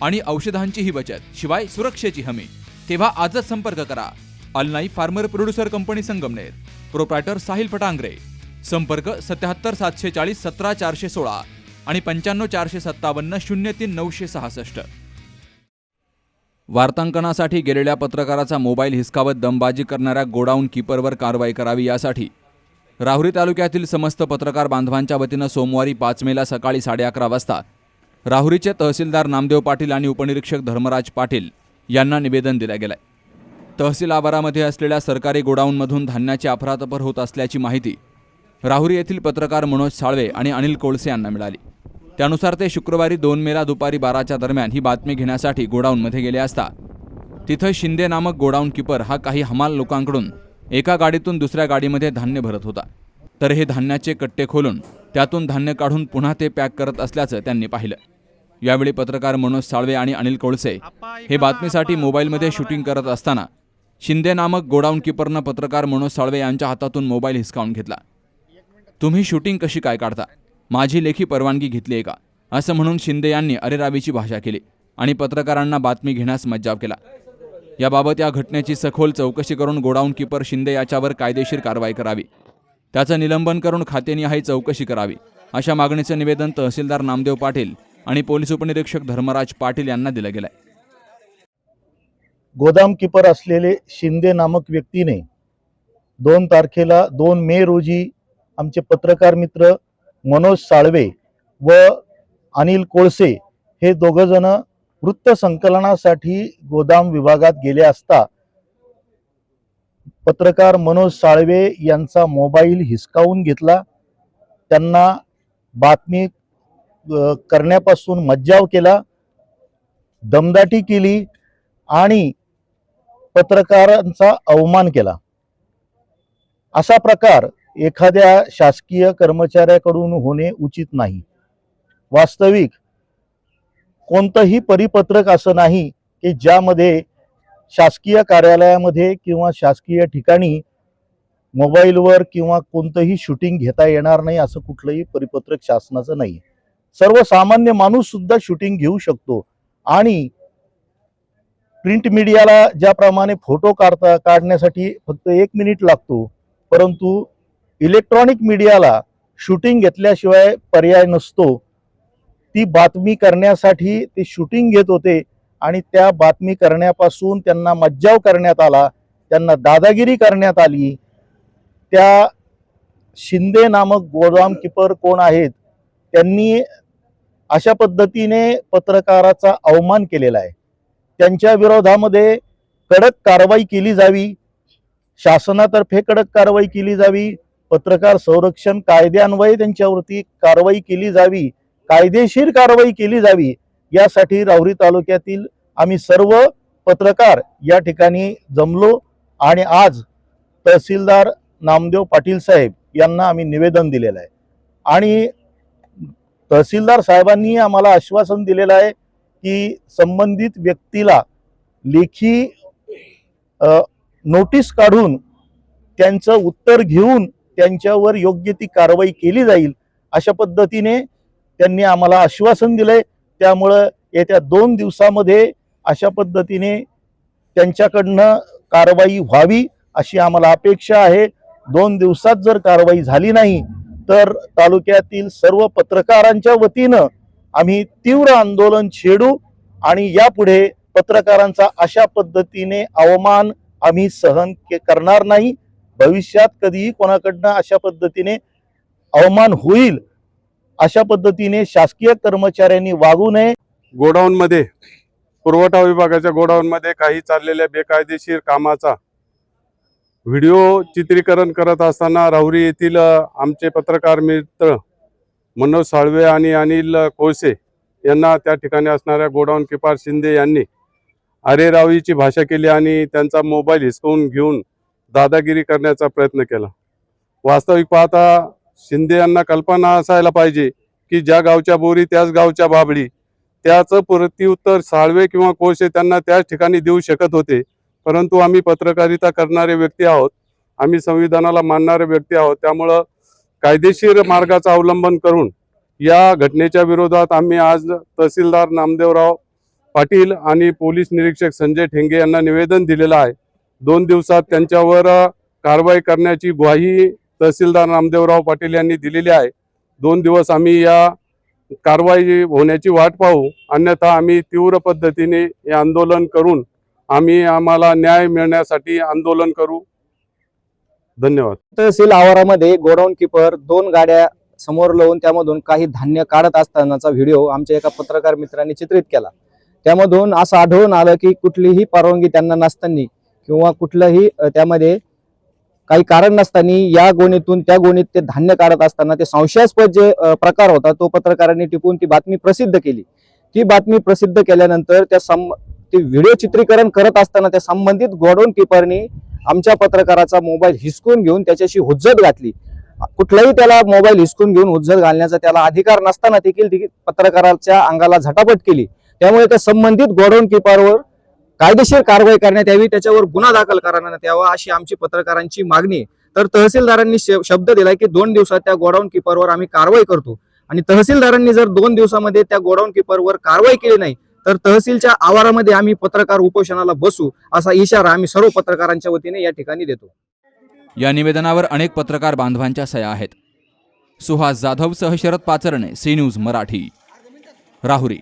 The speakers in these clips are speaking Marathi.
आणि औषधांचीही बचत शिवाय सुरक्षेची हमी. तेव्हा आजच संपर्क करा. Alnai farmer producer company Sangamner. Proprietor Sahil Fatangare. संपर्क सत्याहत्तर सातशे चाळीस सतरा चारशे सोळा आणि पंच्याण्णव चारशे सत्तावन्न शून्य तीन नऊशे सहासष्ट. वार्तांकनासाठी गेलेल्या पत्रकाराचा मोबाईल हिसकावत दमबाजी करणाऱ्या गोडाऊन कीपरवर कारवाई करावी यासाठी. राहुरी तालुक्यातील समस्त पत्रकार बांधवांच्या वतीनं सोमवारी पाच मेला सकाळी साडे अकरा वाजता राहुरीचे तहसीलदार नामदेव पाटील आणि उपनिरीक्षक धर्मराज पाटील यांना निवेदन दिलं आहे तहसील आवारामध्ये असलेल्या सरकारी गोडाऊनमधून धान्याची अफरातफर होत असल्याची माहिती राहुरी येथील पत्रकार मनोज साळवे आणि अनिल कोळसे यांना मिळाली. त्यानुसार ते शुक्रवारी दोन मेला दुपारी बाराच्या दरम्यान ही बातमी घेण्यासाठी गोडाऊनमध्ये गेले असता तिथं शिंदे नामक गोडाऊन किपर हा काही हमाल लोकांकडून एका गाडीतून दुसऱ्या गाडीमध्ये धान्य भरत होता. तर हे धान्याचे कट्टे खोलून त्यातून धान्य काढून पुन्हा ते पॅक करत असल्याचं त्यांनी पाहिलं. यावेळी पत्रकार मनोज साळवे आणि अनिल कोळसे हे बातमीसाठी मोबाईलमध्ये शूटिंग करत असताना शिंदे नामक गोडाऊन किपरनं पत्रकार मनोज साळवे यांच्या हातातून मोबाईल हिसकावून घेतला. तुम्ही शूटिंग कशी काय काढता? माझी लेखी परवानगी घेतली आहे का? असं म्हणून शिंदे यांनी अरेरावीची भाषा केली आणि पत्रकारांना बातमी घेण्यास मज्जाव केला. याबाबत या घटनेची सखोल चौकशी करून गोडाऊन किपर शिंदे याच्यावर कायदेशीर कारवाई करावी. त्याचं निलंबन करून खातेनिहाय चौकशी करावी अशा मागणीचं निवेदन तहसीलदार नामदेव पाटील आणि पोलीस उपनिरीक्षक धर्मराज पाटील यांना दिला गेलाय. गोदाम किपर असलेले शिंदे नामक व्यक्तीने दोन तारखेला दोन मे रोजी आमचे पत्रकार मित्र मनोज साळवे व अनिल कोळसे हे दोघंजण वृत्त संकलनासाठी गोदाम विभागात गेले असता पत्रकार मनोज साळवे यांचा मोबाईल हिसकावून घेतला. त्यांना बातमी करण्यापासून मज्जाव केला दमदाटी केली आणि पत्रकारांचा अवमान केला. असा प्रकार एखाद्या शासकीय कर्मचाऱ्याकडून होणे उचित नाही. वास्तविक कोणतंही परिपत्रक असं नाही की ज्यामध्ये शासकीय कार्यालयामध्ये किंवा शासकीय ठिकाणी मोबाईलवर किंवा कोणतंही शूटिंग घेता येणार नाही असं कुठलंही परिपत्रक शासनाचं नाही सर्वसामान्य माणूस सुद्धा शूटिंग घेऊ शकतो. आणि प्रिंट मीडियाला ज्याप्रमाणे फोटो काढता काढण्यासाठी फक्त एक मिनिट लागतो. परंतु इलेक्ट्रॉनिक मीडियाला शूटिंग घेतल्याशिवाय पर्याय नसतो. ती बातमी करण्यासाठी ते शूटिंग घेत होते आणि त्या बातमी करण्यापासून त्यांना मज्जाव करण्यात आला त्यांना दादागिरी करण्यात आली. त्या शिंदे नामक गोदाम किपर कोण आहेत? त्यांनी अशा पद्धतीने पत्रकाराचा अवमान केलेला आहे. त्यांच्या विरोधामध्ये कडक कारवाई केली जावी. शासनातर्फे कडक कारवाई केली जावी. पत्रकार संरक्षण कायद्यान्वये त्यांच्यावरती कारवाई केली जावी. कायदेशीर कारवाई केली जावी. यासाठी राहुरी तालुक्यातील आम्ही सर्व पत्रकार या ठिकाणी जमलो आणि आज तहसीलदार नामदेव पाटील साहेब यांना आम्ही निवेदन दिलेलं आहे. आणि तहसीलदार साहेबांनी आम्हाला आश्वासन दिलेलं आहे की संबंधित व्यक्तीला लेखी नोटीस काढून त्यांचं उत्तर घेऊन त्यांच्यावर योग्य ती कारवाई केली जाईल अशा पद्धतीने त्यांनी आम्हाला आश्वासन दिलंय. त्यामुळं येत्या दोन दिवसामध्ये अशा पद्धतीने त्यांच्याकडनं कारवाई व्हावी अशी आम्हाला अपेक्षा आहे. दोन दिवसात जर कारवाई झाली नाही तर तालुक्यातील सर्व पत्रकारांच्या वतीनं आम्ही तीव्र आंदोलन छेडू आणि यापुढे पत्रकारांचा अशा पद्धतीने अवमान आम्ही सहन के- करणार नाही. भविष्यात कधीही कोणाकडनं अशा पद्धतीने अवमान होईल अशा पद्धतीने शासकीय कर्मचाऱ्यांनी वागू नये. गोडाऊनमध्ये पुरवठा विभागाच्या गोडाऊनमध्ये काही चाललेल्या बेकायदेशीर कामाचा व्हिडिओ चित्रीकरण करत असताना राहुरी येथील आमचे पत्रकार मित्र मनोज साळवे आणि अनिल कोळसे यांना त्या ठिकाणी असणाऱ्या गोडाऊन किपार शिंदे यांनी अरे अरेरावीची भाषा केली आणि त्यांचा मोबाईल हिसकवून घेऊन दादागिरी करण्याचा प्रयत्न केला. वास्तविक पाहता शिंदे यांना कल्पना असायला पाहिजे की ज्या गावच्या बोरी त्याच गावच्या बाबडी त्याचं प्रत्युत्तर साळवे किंवा कोळसे त्यांना त्याच ठिकाणी देऊ शकत होते. परंतु आम्ही पत्रकारिता करणारे व्यक्ती आहोत. आम्ही संविधानाला मानणारे व्यक्ती आहोत. त्यामुळं कायदेशीर मार्गाचा अवलंबन करून या घटनेच्या विरोधात आम्ही आज तहसीलदार नामदेवराव पाटील आणि पोलीस निरीक्षक संजय ठेंगे यांना निवेदन दिलेलं आहे. दोन दिवसात त्यांच्यावर कारवाई करण्याची ग्वाही तहसीलदार नामदेवराव पाटील यांनी दिलेली आहे. दोन दिवस आम्ही या कारवाई होण्याची वाट पाहू. अन्यथा आम्ही तीव्र पद्धतीने हे आंदोलन करून आम्ही आम्हाला न्याय मिळण्यासाठी आंदोलन करू. धन्यवाद. तहसील आवारामध्ये गोडाऊन किपर दोन गाड्या समोर लावून त्यामधून काही धान्य काढत असतानाचा व्हिडिओ आमच्या एका पत्रकार मित्राने चित्रित केला. त्यामधून असं आढळून आलं की कुठलीही परवानगी त्यांना नसताना किंवा कुठलंही त्यामध्ये काही कारण नसताना या गोणीतून त्या गोणीत ते धान्य काढत असताना ते संशयास्पद जे प्रकार होता तो पत्रकारांनी टिपून ती बातमी प्रसिद्ध केली. ती बातमी प्रसिद्ध केल्यानंतर त्या सम ते व्हिडिओ चित्रीकरण करत असताना त्या संबंधित गोडाऊन किपरनी आमच्या पत्रकाराचा मोबाईल हिसकून घेऊन त्याच्याशी हुज्जत घातली. कुठलाही त्याला मोबाईल हिसकून घेऊन हुज्जत घालण्याचा त्याला अधिकार नसताना देखील पत्रकाराच्या अंगाला झटापट केली. त्यामुळे त्या संबंधित गोडाऊन किपरवर कायदेशीर कारवाई करण्यात यावी त्याच्यावर गुन्हा दाखल करण्यात यावा अशी आमची पत्रकारांची मागणी तर तहसीलदारांनी श- शब्द दिलाय की दोन दिवसात त्या गोडाऊन किपरवर आम्ही कारवाई करतो. आणि तहसीलदारांनी जर दोन दिवसामध्ये त्या गोडाऊन किपरवर कारवाई केली नाही तर तहसीलच्या आवारामध्ये आम्ही पत्रकार उपोषणाला बसू असा इशारा आम्ही सर्व पत्रकारांच्या वतीने या ठिकाणी देतो. या निवेदनावर अनेक पत्रकार बांधवांच्या सह्या आहेत. सुहास जाधवसह शरद पाचरणे सी न्यूज मराठी. राहुरी.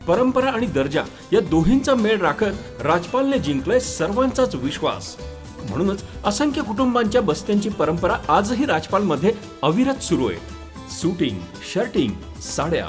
परंपरा आणि दर्जा या दोन्हींचा मेळ राखत राजपालने जिंकलाय सर्वांचाच विश्वास. म्हणूनच असंख्य कुटुंबांच्या बस्त्यांची परंपरा आजही राजपालमध्ये अविरत सुरू आहे. सुटिंग शर्टिंग साड्या